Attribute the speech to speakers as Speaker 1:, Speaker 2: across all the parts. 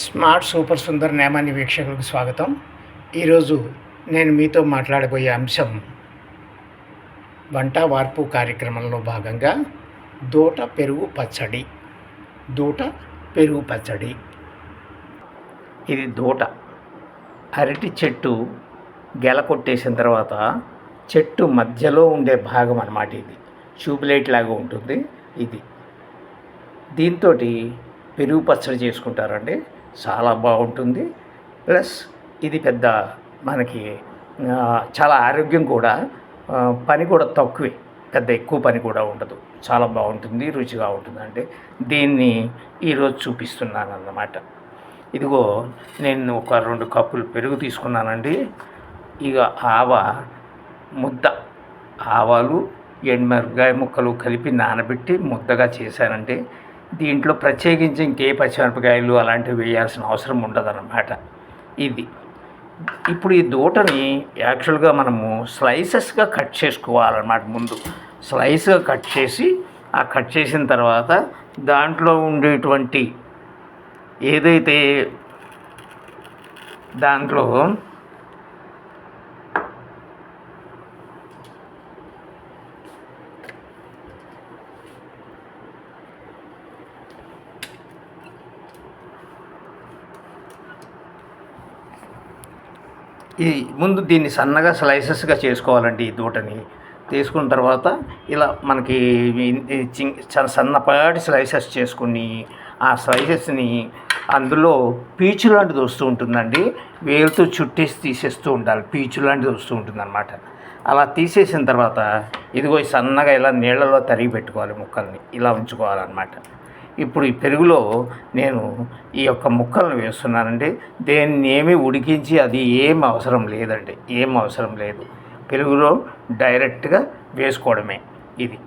Speaker 1: Smart super Sundar నేమాన్ని వీక్షకులకు స్వాగతం. ఈరోజు నేను మీతో మాట్లాడబోయే అంశం వంట వార్పు కార్యక్రమంలో భాగంగా దూట పెరుగు పచ్చడి దూట పెరుగు పచ్చడి. ఇది దూట. అరటి చెట్టు గెల కొట్టేసిన తర్వాత చెట్టు మధ్యలో ఉండే భాగం అన్నమాట ఇది. ట్యూబ్లైట్ లాగా ఉంటుంది ఇది. దీంతో పెరుగు పచ్చడి చేసుకుంటారండి. చాలా బాగుంటుంది. ప్లస్ ఇది పెద్ద మనకి చాలా ఆరోగ్యం కూడా పని కూడా తక్కువే. పెద్ద ఎక్కువ పని కూడా ఉండదు. చాలా బాగుంటుంది రుచిగా ఉంటుంది. అంటే దీన్ని ఈరోజు చూపిస్తున్నాను అన్నమాట ఇదిగో నేను ఒక రెండు కప్పులు పెరుగు తీసుకున్నానండి. ఇక ఆవ ముద్ద. ఆవాలు ఎండుమిరపకాయ ముక్కలు కలిపి నానబెట్టి ముద్దగా చేశానంటే దీంట్లో ప్రత్యేకించి ఇంకే పచ్చిమిరపకాయలు అలాంటివి వేయాల్సిన అవసరం ఉండదన్నమాట. ఇది. ఇప్పుడు ఈ దూటని యాక్చువల్గా మనము స్లైసెస్గా కట్ చేసుకోవాలన్నమాట ముందు. స్లైస్గా కట్ చేసి ఆ కట్ చేసిన తర్వాత దాంట్లో ఉండేటువంటి ఏదైతే దాంట్లో ఈ ముందు దీన్ని సన్నగా స్లైసెస్గా చేసుకోవాలండి ఈ దూటని తీసుకున్న తర్వాత ఇలా మనకి ఈ- సన్నపాటి స్లైసెస్ చేసుకుని ఆ స్లైసెస్ని అందులో పీచు లాంటిది వస్తూ ఉంటుందండి. వేలుతో చుట్టేసి తీసేస్తూ ఉండాలి. పీచు లాంటిది వస్తూ ఉంటుందన్నమాట. అలా తీసేసిన తర్వాత ఇదిగో సన్నగా ఇలా నీళ్ళలో తరిగి పెట్టుకోవాలి ముక్కల్ని. ఇలా ఉంచుకోవాలన్నమాట. ఇప్పుడు ఈ పెరుగులో నేను ఈ యొక్క ముక్కలను వేస్తున్నానండి. దేన్ని ఏమీ ఉడికించి అది ఏం అవసరం లేదండి. ఏం అవసరం లేదు. పెరుగులో డైరెక్ట్గా వేసుకోవడమే ఇది.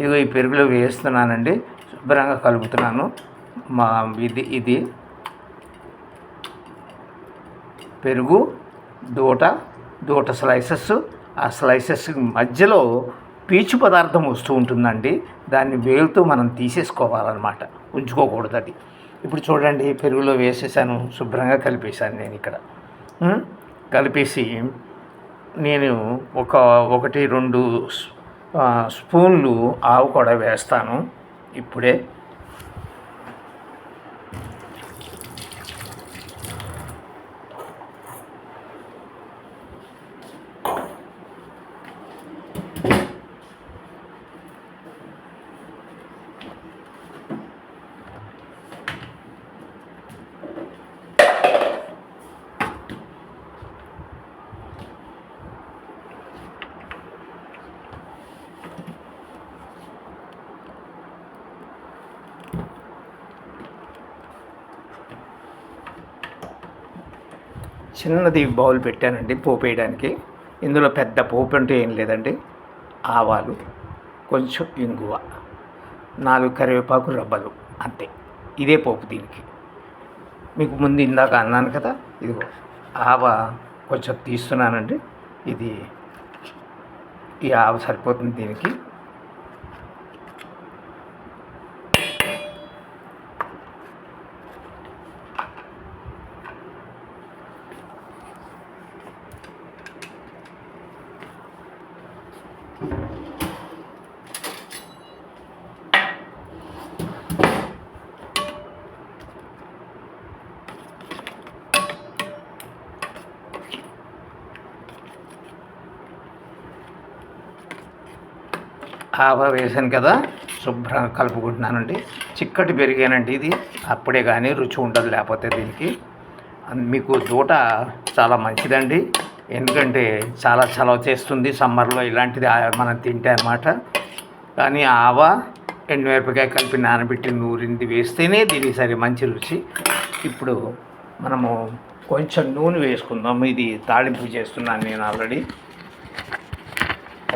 Speaker 1: ఇదిగో ఈ పెరుగులో వేస్తున్నానండి. శుభ్రంగా కలుపుతున్నాను. మా ఇది ఇది పెరుగు దూట దూట స్లైసెస్. ఆ స్లైసెస్ మధ్యలో పీచు పదార్థం వస్తూ ఉంటుందండి. దాన్ని వేలుతో మనం తీసేసుకోవాలన్నమాట. ఉంచుకోకూడదు అది. ఇప్పుడు చూడండి పెరుగులో వేసేసాను శుభ్రంగా కలిపేశాను నేను ఇక్కడ. కలిపేసి నేను ఒక ఒకటి రెండు స్పూన్లు ఆవు కూడా వేస్తాను. ఇప్పుడే చిన్నది బౌల్ పెట్టానండి పోపు వేయడానికి. ఇందులో పెద్ద పోపు అంటే ఏం లేదండి. ఆవాలు కొంచెం ఇంగువ నాలుగు కరివేపాకు రబ్బలు అంతే. ఇదే పోపు దీనికి. మీకు ముందు ఇందాక అన్నాను కదా ఇదిగో ఆవ కొంచెం తీస్తున్నానండి. ఇది ఈ ఆవ సరిపోతుంది దీనికి. ఆవ వేసాను కదా. శుభ్రంగా కలుపుకుంటున్నానండి. చిక్కటి పెరిగానండి ఇది. అప్పుడే కానీ రుచి ఉండదు లేకపోతే దీనికి. మీకు దూట చాలా మంచిదండి. ఎందుకంటే చాలా చలవ చేస్తుంది సమ్మర్లో ఇలాంటిది ఆ- మనం తింటే అన్నమాట. కానీ ఆవ ఎండుమిరపకాయ కలిపి నానబెట్టి నూరింది వేస్తేనే దీనికి సరే మంచి రుచి. ఇప్పుడు మనము కొంచెం నూనె వేసుకుందాం. ఇది తాళింపు చేస్తున్నాను నేను ఆల్రెడీ.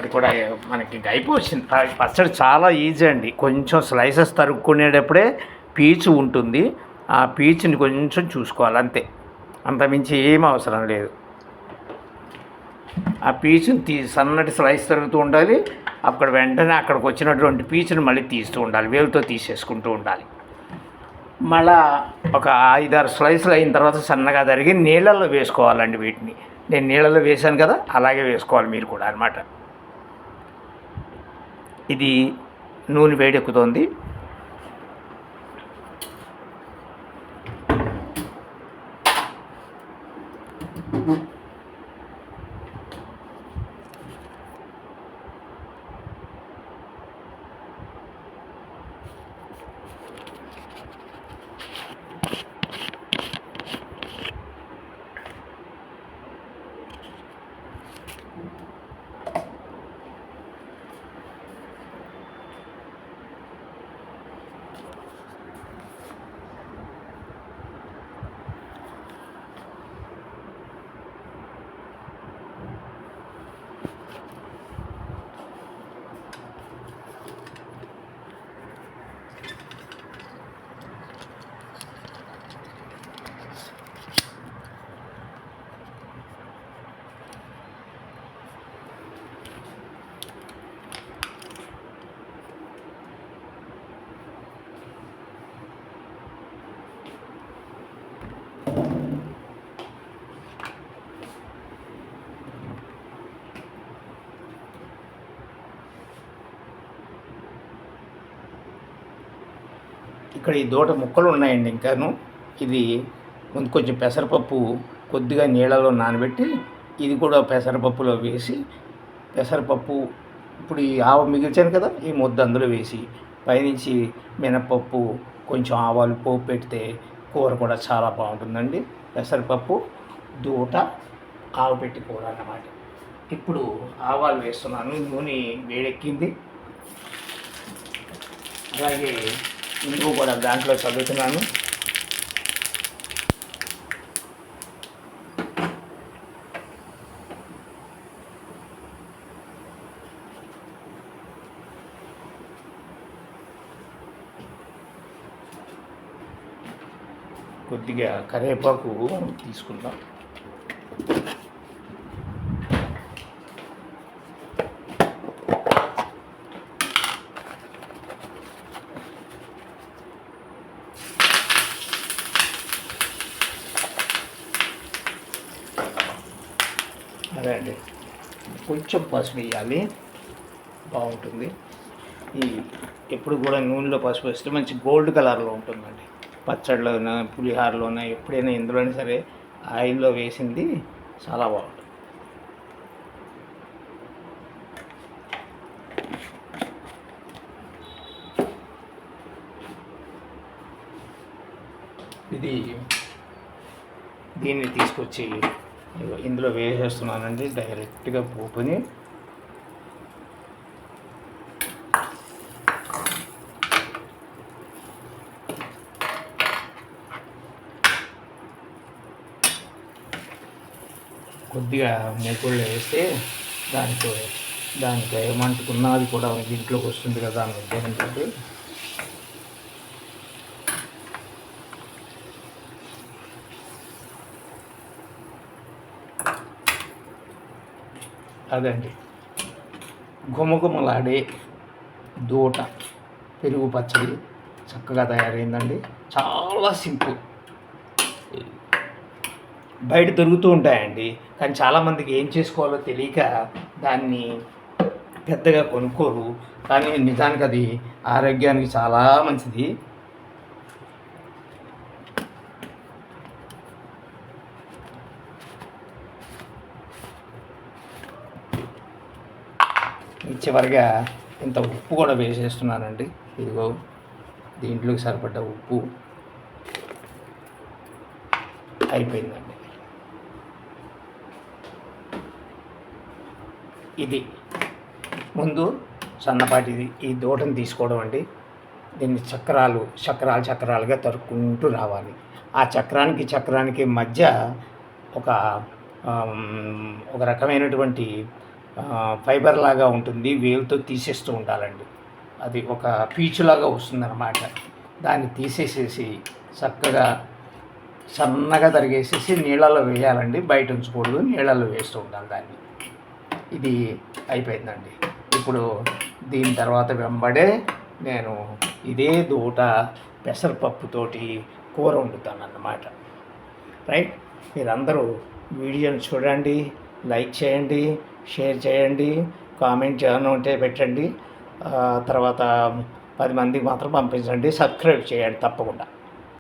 Speaker 1: అది కూడా మనకి అయిపోయింది పచ్చడి చాలా ఈజీ అండి. కొంచెం స్లైసెస్ తరుక్కునేటప్పుడే పీచు ఉంటుంది. ఆ పీచుని కొంచెం చూసుకోవాలి అంతే. అంతమించి ఏం అవసరం లేదు. ఆ పీచుని తీ సన్నటి స్లైస్ తరుగుతూ ఉండాలి. అక్కడ వెంటనే అక్కడికి వచ్చినటువంటి పీచుని మళ్ళీ తీస్తూ ఉండాలి. వేలుతో తీసేసుకుంటూ ఉండాలి. మళ్ళా ఒక ఐదారు స్లైస్లు అయిన తర్వాత సన్నగా తరిగి నీళ్ళల్లో వేసుకోవాలండి వీటిని. నేను నీళ్ళలో వేశాను కదా అలాగే వేసుకోవాలి మీరు కూడా అనమాట ఇది నూనె వేడెక్కుతోంది. ఇక్కడ ఈ దూట ముక్కలు ఉన్నాయండి ఇంకాను. ఇది ముందు కొంచెం పెసరపప్పు కొద్దిగా నీళ్ళలో నానబెట్టి ఇది కూడా పెసరపప్పులో వేసి పెసరపప్పు ఇప్పుడు ఈ ఆవ మిగిల్చాను కదా ఈ ముద్ద అందులో వేసి పైనుంచి మినపప్పు కొంచెం ఆవాలు పోపు పెడితే కూర కూడా చాలా బాగుంటుందండి. పెసరపప్పు దూట ఆవు పెట్టి కూర అన్నమాట. ఇప్పుడు ఆవాలు వేస్తున్నాను నూనె వేడెక్కింది. అలాగే ఇందుకు కూడా దాంట్లో చదువుతున్నాను. కొద్దిగా కరివేపాకు తీసుకుందాం అదే అండి. కొంచెం పసుపు వేయాలి. బాగుంటుంది. ఈ ఎప్పుడు కూడా నూనెలో పసుపు వేస్తే మంచి గోల్డ్ కలర్లో ఉంటుందండి. పచ్చడిలోన పులిహారలోన ఎప్పుడైనా ఎందులోనే సరే ఆయిల్లో వేసింది చాలా బాగుంటుంది. ఇది దీన్ని తీసుకొచ్చి ఇందులో వేసేస్తున్నానండి డైరెక్ట్గా పోపుని. కొద్దిగా మూకుళ్ళు వేస్తే దానికి దానికి అది కూడా దీంట్లోకి వస్తుంది కదా అని ఉద్దేశంతో అదండి. గుమగుమలాడే దూట పెరుగు పచ్చడి చక్కగా తయారైందండి. చాలా సింపుల్. బయట దొరుకుతూ ఉంటాయండి. కానీ చాలామందికి ఏం చేసుకోవాలో తెలియక దాన్ని పెద్దగా కొనుక్కోరు. కానీ నిజానికి అది ఆరోగ్యానికి చాలా మంచిది. చివరిగా ఇంత ఉప్పు కూడా వేసేస్తున్నానండి. ఇదిగో దీంట్లోకి సరిపడ్డ ఉప్పు అయిపోయిందండి. ఇది ముందు సన్నపాటిది ఈ దూటను తీసుకోవడం అండి. దీన్ని చక్రాలు చక్రాలు చక్రాలుగా తరుక్కుంటూ రావాలి. ఆ చక్రానికి చక్రానికి మధ్య ఒక ఒక రకమైనటువంటి ఫైబర్ లాగా ఉంటుంది వేలుతో తీసేస్తూ ఉండాలండి. అది ఒక పీచులాగా వస్తుందన్నమాట. దాన్ని తీసేసేసి చక్కగా సన్నగా తరిగేసేసి నీళ్ళలో వేయాలండి. బయట ఉంచకూడదు నీళ్ళలో వేస్తూ ఉండాలి దాన్ని. ఇది అయిపోయిందండి. ఇప్పుడు దీని తర్వాత వెంబడే నేను ఇదే దూట పెసరపప్పుతోటి కూర వండుతాను అన్నమాట రైట్? మీరందరూ వీడియోని చూడండి లైక్ చేయండి షేర్ చేయండి కామెంట్ ఏమైనా ఉంటే పెట్టండి. తర్వాత పది మందికి మాత్రం పంపించండి. సబ్స్క్రైబ్ చేయండి తప్పకుండా.